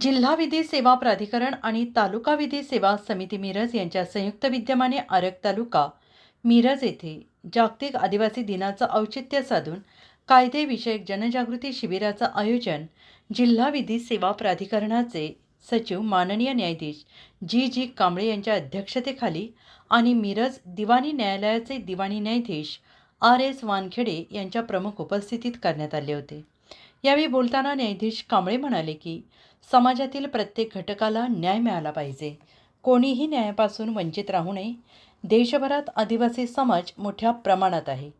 जिल्हा विधी सेवा प्राधिकरण आणि तालुका विधी सेवा समिती मिरज यांच्या संयुक्त विद्यमाने आरग तालुका मिरज येथे जागतिक आदिवासी दिनाचं औचित्य साधून कायदेविषयक जनजागृती शिबिराचं आयोजन जिल्हा विधी सेवा प्राधिकरणाचे सचिव माननीय न्यायाधीश जी जी कांबळे यांच्या अध्यक्षतेखाली आणि मिरज दिवाणी न्यायालयाचे दिवाणी न्यायाधीश आर एस वानखेडे यांच्या प्रमुख उपस्थितीत करण्यात आले होते. यावेळी बोलताना न्यायाधीश कांबळे म्हणाले की समाजातील प्रत्येक घटकाला न्याय मिळाला पाहिजे. कोणीही न्यायापासून वंचित राहू नये. देशभरात आदिवासी समाज मोठ्या प्रमाणात आहे.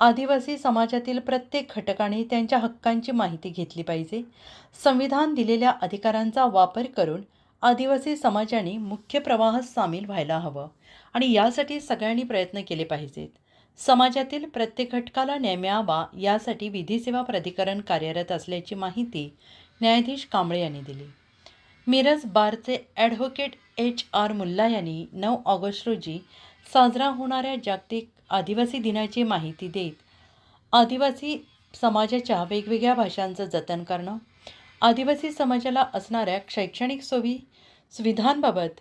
आदिवासी समाजातील प्रत्येक घटकाने त्यांच्या हक्कांची माहिती घेतली पाहिजे. संविधान दिलेल्या अधिकारांचा वापर करून आदिवासी समाजाने मुख्य प्रवाहात सामील व्हायला हवं. आणि यासाठी सगळ्यांनी प्रयत्न केले पाहिजेत. समाजातील प्रत्येक घटकाला न्याय मिळावा यासाठी विधी सेवा प्राधिकरण कार्यरत असल्याची माहिती न्यायाधीश कांबळे यांनी दिली. मिरज बारचे ॲडव्होकेट एच आर मुल्ला यांनी नऊ ऑगस्ट रोजी साजरा होणाऱ्या जागतिक आदिवासी दिनाची माहिती देत आदिवासी समाजाच्या वेगवेगळ्या भाषांचं जतन करणं आदिवासी समाजाला असणाऱ्या शैक्षणिक सोयी सुविधांबाबत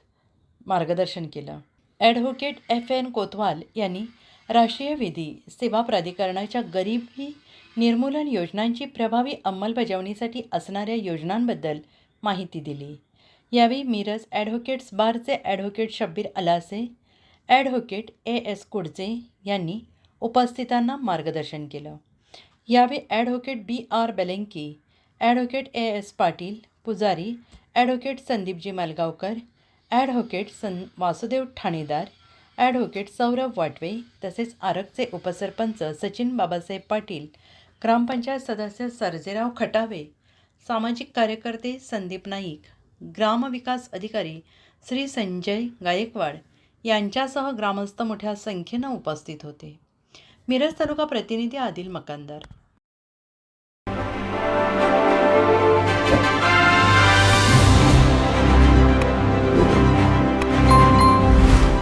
मार्गदर्शन केलं. ॲडव्होकेट एफ एन कोतवाल यांनी राष्ट्रीय विधी सेवा प्राधिकरणाच्या गरिबी निर्मूलन योजनांची प्रभावी अंमलबजावणीसाठी असणाऱ्या योजनांबद्दल माहिती दिली. यावेळी मिरज ॲडव्होकेट्स बारचे advocate Shabbir Alase advocate A S Kudche यांनी उपस्थितांना मार्गदर्शन केलं. यावेळी advocate B R Belenki advocate A S Patil Pujari advocate Sandeepji Malgaonkar advocate sun Vasudev Thanedar advocate Saurabh Watve तसेच आरगचे उपसरपंच सचिन बाबासाहेब पाटील ग्रामपंचायत सदस्य सर्जेराव खटावे सामाजिक कार्यकर्ते संदीप नाईक ग्रामविकास अधिकारी श्री संजय गायकवाड यांच्यासह ग्रामस्थ मोठ्या संख्येनं उपस्थित होते. मिरज तालुका प्रतिनिधी आदिल मकानदार